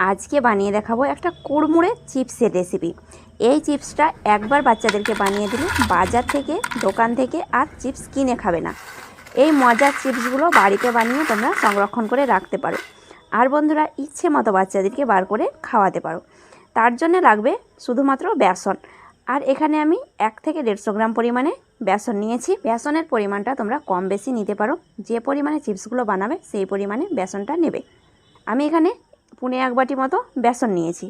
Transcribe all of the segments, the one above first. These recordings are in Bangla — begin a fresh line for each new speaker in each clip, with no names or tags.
আজকে বানিয়ে দেখাবো একটা কুড়মুড়ে চিপসের রেসিপি এই চিপসটা একবার বাচ্চাদেরকে বানিয়ে দিলে বাজার থেকে, দোকান থেকে আর চিপস কিনে খাবে না। এই মজার চিপসগুলো বাড়িতে বানিয়ে তোমরা সংরক্ষণ করে রাখতে পারো। আর বন্ধুরা, ইচ্ছে মতো বাচ্চাদেরকে বার করে খাওয়াতে পারো। তার জন্য লাগবে শুধুমাত্র বেসন। আর এখানে আমি এক থেকে দেড়শো গ্রাম পরিমাণে বেসন নিয়েছি। বেসনের পরিমাণটা তোমরা কম বেশি নিতে পারো। যে পরিমাণে চিপসগুলো বানাবে, সেই পরিমাণে বেসনটা নেবে। আমি এখানে পুনে এক বাটি মতো বেসন নিয়েছি।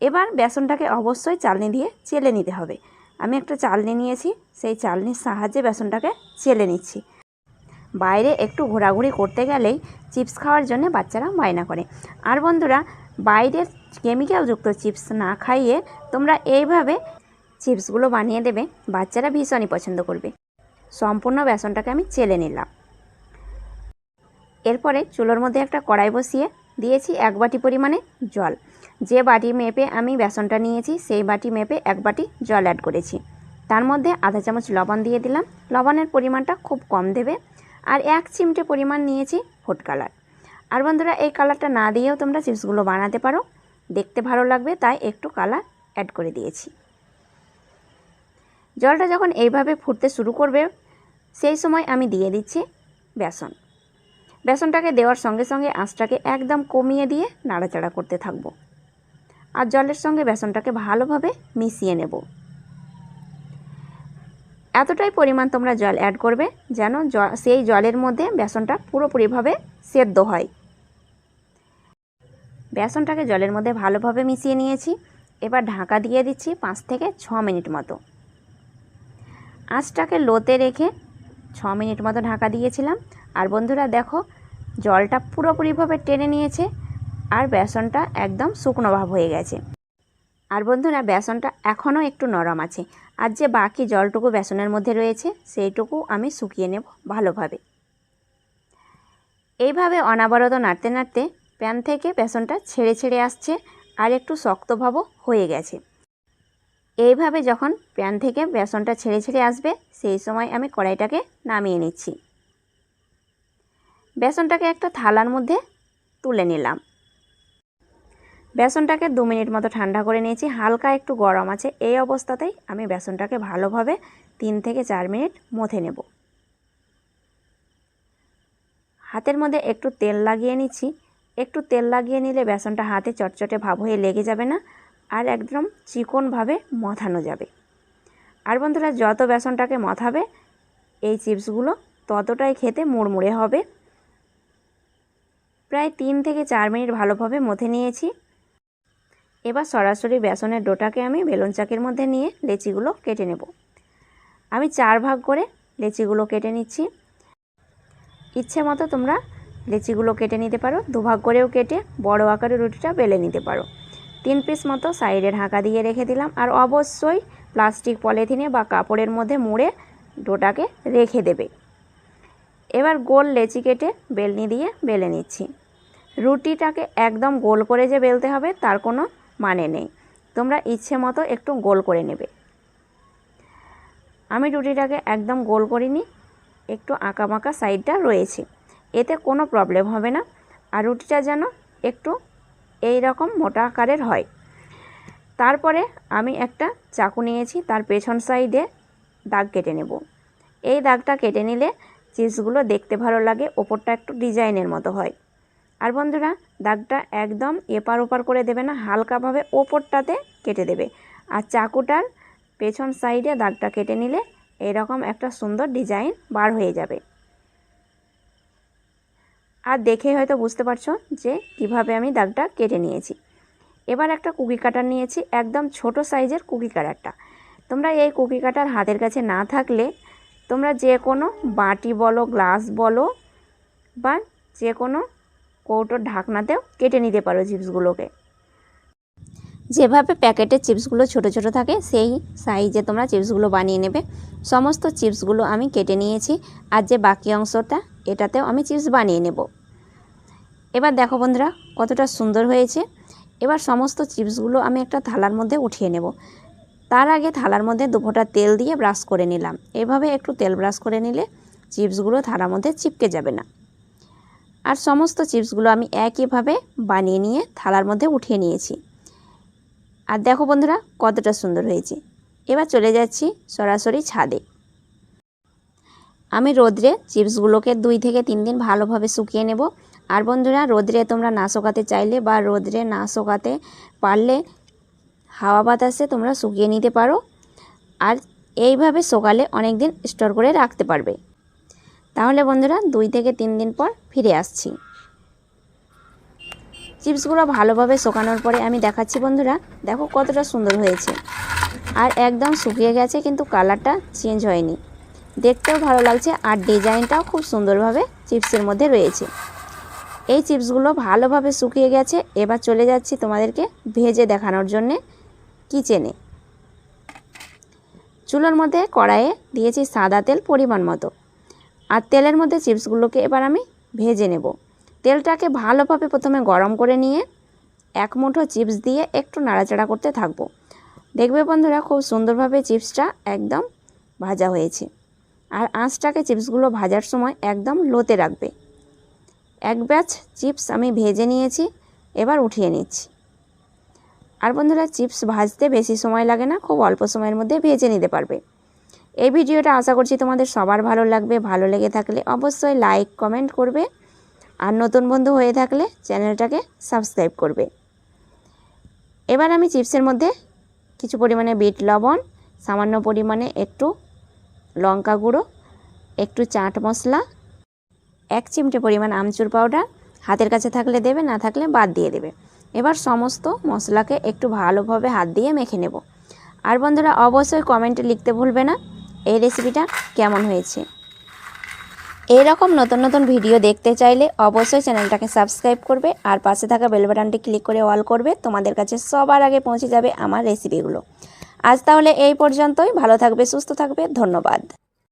এবার বেসনটাকে অবশ্যই চালনি দিয়ে চেলে নিতে হবে। আমি একটা চালনি নিয়েছি, সেই চালনির সাহায্যে বেসনটাকে চেলে নিচ্ছি। বাইরে একটু ঘোরাঘুরি করতে গেলেই চিপস খাওয়ার জন্য বাচ্চারা বায়না করে। আর বন্ধুরা, বাইরের কেমিক্যালযুক্ত চিপস না খাইয়ে তোমরা এইভাবে চিপসগুলো বানিয়ে দেবে, বাচ্চারা ভীষণই পছন্দ করবে। সম্পূর্ণ বেসনটাকে আমি চেলে নিলাম। এরপরে চুলোর মধ্যে একটা কড়াই বসিয়ে দিয়েছি এক বাটি পরিমাণে জল। যে বাটি মেপে আমি বেসনটা নিয়েছি, সেই বাটি মেপে এক বাটি জল অ্যাড করেছি। তার মধ্যে আধা চামচ লবণ দিয়ে দিলাম। লবণের পরিমাণটা খুব কম দেবে। আর এক চিমটে পরিমাণ নিয়েছি ফুড কালার। আর বন্ধুরা, এই কালারটা না দিয়েও তোমরা চিপসগুলো বানাতে পারো। দেখতে ভালো লাগবে, তাই একটু কালার অ্যাড করে দিয়েছি। জলটা যখন এইভাবে ফুটতে শুরু করবে, সেই সময় আমি দিয়ে দিচ্ছি বেসন। বেসনটাকে দেওয়ার সঙ্গে সঙ্গে আঁচটাকে একদম কমিয়ে দিয়ে নাড়াচাড়া করতে থাকব। আর জলের সঙ্গে বেসনটাকে ভালোভাবে মিশিয়ে নেব। এতটাই পরিমাণ তোমরা জল অ্যাড করবে যেন সেই জলের মধ্যে বেসনটা পুরোপুরিভাবে সেদ্ধ হয়। বেসনটাকে জলের মধ্যে ভালোভাবে মিশিয়ে নিয়েছি। এবার ঢাকা দিয়ে দিচ্ছি পাঁচ থেকে ছ মিনিট মতো। আঁচটাকে লোতে রেখে ছ মিনিট মতো ঢাকা দিয়েছিলাম। আর বন্ধুরা দেখো জলটা পুরোপুরিভাবে টেনে নিয়েছে আর বেসনটা একদম শুকনো ভাব হয়ে গেছে। আর বন্ধুরা, বেসনটা এখনও একটু নরম আছে। আর যে বাকি জলটুকু বেসনের মধ্যে রয়েছে, সেইটুকু আমি শুকিয়ে নেব ভালোভাবে। এইভাবে অনাবরত নাড়তে নাড়তে প্যান থেকে বেসনটা ছেড়ে ছেড়ে আসছে আর একটু শক্তভাবও হয়ে গেছে। এইভাবে যখন প্যান থেকে বেসনটা ছেড়ে ছেড়ে আসবে, সেই সময় আমি কড়াইটাকে নামিয়ে নিচ্ছি। বেসনটাকে একটা থালার মধ্যে তুলে নিলাম। বেসনটাকে দু মিনিট মতো ঠান্ডা করে নিয়েছি। হালকা একটু গরম আছে। এই অবস্থাতেই আমি বেসনটাকে ভালোভাবে তিন থেকে চার মিনিট মথে নেব। হাতের মধ্যে একটু তেল লাগিয়ে নিচ্ছি। একটু তেল লাগিয়ে নিলে বেসনটা হাতে চটচটে ভাব হয়ে লেগে যাবে না আর একদম চিকনভাবে মথানো যাবে। আর বন্ধুরা, যত বেসনটাকে মথাবে, এই চিপসগুলো ততটাই খেতে মুড়মুড়ে হবে। প্রায় তিন থেকে চার মিনিট ভালোভাবে মথে নিয়েছি। এবার সরাসরি বেসনের ডোটাকে আমি বেলুন চাকের মধ্যে নিয়ে লেচিগুলো কেটে নেব। আমি চার ভাগ করে লেচিগুলো কেটে নিচ্ছি। ইচ্ছে মতো তোমরা লেচিগুলো কেটে নিতে পারো দুভাগ করেও কেটে বড় আকারের রুটিটা বেলে নিতে পারো। তিন পিস মতো সাইডে ঢাকা দিয়ে রেখে দিলাম আর অবশ্যই প্লাস্টিক, পলিথিনে বা কাপড়ের মধ্যে মুড়ে ডোটাকে রেখে দেবে। এবার গোল লেচি কেটে বেলনি দিয়ে বেলে নিচ্ছি। রুটিটাকে একদম গোল করে যে বেলতে হবে তার কোনো মানে নেই। তোমরা ইচ্ছে মতো একটু গোল করে নেবে। আমি রুটিটাকে একদম গোল করিনি, একটু আঁকা বাঁকা সাইডটা রয়েছে। এতে কোনো প্রবলেম হবে না। আর রুটিটা যেন একটু এই রকম মোটা আকারের হয়। তারপরে আমি একটা চাকু নিয়েছি, তার পেছন সাইডে দাগ কেটে নেব। এই দাগটা কেটে নিলে চিপসগুলো দেখতে ভালো লাগে, ওপরটা একটু ডিজাইনের মতো হয়। আর বন্ধুরা, দাগটা একদম এপার ওপার করে দেবে না, হালকাভাবে ওপরটাতে কেটে দেবে। আর চাকুটার পেছন সাইডে দাগটা কেটে নিলে এরকম একটা সুন্দর ডিজাইন বার হয়ে যাবে। আর দেখে হয়তো বুঝতে পারছ যে কীভাবে আমি দাগটা কেটে নিয়েছি। এবার একটা কুকি কাটার নিয়েছি, একদম ছোট সাইজের কুকি কাটারটা। তোমরা এই কুকি কাটার হাতের কাছে না থাকলে তোমরা যে কোনো বাটি বলো, গ্লাস বলো, বা যে কোনো কৌটোর ঢাকনাতেও কেটে নিতে পারো চিপসগুলোকে। যেভাবে প্যাকেটের চিপসগুলো ছোট ছোট থাকে, সেই সাইজে তোমরা চিপসগুলো বানিয়ে নেবে। সমস্ত চিপসগুলো আমি কেটে নিয়েছি, আর যে বাকি অংশটা, এটাতেও আমি চিপস বানিয়ে নেব। এবার দেখো বন্ধুরা, কতটা সুন্দর হয়েছে। এবার সমস্ত চিপসগুলো আমি একটা থালার মধ্যে উঠিয়ে নেব। তার আগে থালার মধ্যে দুফোঁটা তেল দিয়ে ব্রাশ করে নিলাম। এভাবে একটু তেল ব্রাশ করে নিলে চিপসগুলো থালার মধ্যে চিপকে যাবে না। আর সমস্ত চিপসগুলো আমি একইভাবে বানিয়ে নিয়ে থালার মধ্যে উঠিয়ে নিয়েছি। আর দেখো বন্ধুরা, কতটা সুন্দর হয়েছে। এবার চলে যাচ্ছি সরাসরি ছাদে। আমি রোদ্রে চিপসগুলোকে দুই থেকে তিন দিন ভালোভাবে শুকিয়ে নেব। আর বন্ধুরা, রোদ্রে তোমরা না চাইলে বা রোদ্রে না পারলে হাওয়া বাতাসে তোমরা শুকিয়ে নিতে পারো আর এইভাবে সকালে অনেক দিন স্টোর করে রাখতে পারবে। তাহলে বন্ধুরা, দুই থেকে তিন দিন পর ফিরে আসছি। চিপসগুলো ভালোভাবে শোকানোর পরে আমি দেখাচ্ছি বন্ধুরা, দেখো কতটা সুন্দর হয়েছে। আর একদম শুকিয়ে গেছে, কিন্তু কালারটা চেঞ্জ হয়নি। দেখতেও ভালো লাগছে আর ডিজাইনটাও খুব সুন্দরভাবে চিপসের মধ্যে রয়েছে। এই চিপসগুলো ভালোভাবে শুকিয়ে গেছে, এবার চলে যাচ্ছি তোমাদেরকে ভেজে দেখানোর জন্যে। কিচেনে চুলোর মধ্যে কড়াইয়ে দিয়েছি সাদা তেল পরিমাণ মতো। আর তেলের মধ্যে চিপসগুলোকে এবার আমি ভেজে নেব। তেলটাকে ভালোভাবে প্রথমে গরম করে নিয়ে এক মুঠো চিপস দিয়ে একটু নাড়াচাড়া করতে থাকব। দেখবে বন্ধুরা, খুব সুন্দরভাবে চিপসটা একদম ভাজা হয়েছে। আর আঁচটাকে চিপসগুলো ভাজার সময় একদম লোতে রাখবে। এক ব্যাচ চিপস আমি ভেজে নিয়েছি, এবার উঠিয়ে নিচ্ছি। আর বন্ধুরা চিপস ভাজতে বেশি সময় লাগে না, খুব অল্প সময়ের মধ্যে ভেজে নিতে পারবে। এই ভিডিওটা আশা করছি তোমাদের সবার ভালো লাগবে, ভালো লেগে থাকলে অবশ্যই লাইক, কমেন্ট করবে। আর নতুন বন্ধু হয়ে থাকলে চ্যানেলটাকে সাবস্ক্রাইব করবে। এবার আমি চিপসের মধ্যে কিছু পরিমাণে বিট লবণ, সামান্য পরিমাণে একটু লঙ্কা গুঁড়ো, একটু চাট মশলা, এক চিমটে পরিমাণ আমচুর পাউডার। হাতের কাছে থাকলে দেবে, না থাকলে বাদ দিয়ে দেবে। এবার সমস্ত মশলাকে একটু ভালোভাবে হাত দিয়ে মেখে নেব। আর বন্ধুরা, অবশ্যই কমেন্টে লিখতে ভুলবে না, এই রেসিপিটা কেমন হয়েছে। এইরকম নতুন নতুন ভিডিও দেখতে চাইলে অবশ্যই চ্যানেলটাকে সাবস্ক্রাইব করবে আর পাশে থাকা বেল বাটনটি ক্লিক করে অল করবে। তোমাদের কাছে সবার আগে পৌঁছে যাবে আমার রেসিপিগুলো আজ তাহলে এই পর্যন্তই। ভালো থাকবে, সুস্থ থাকবে। ধন্যবাদ।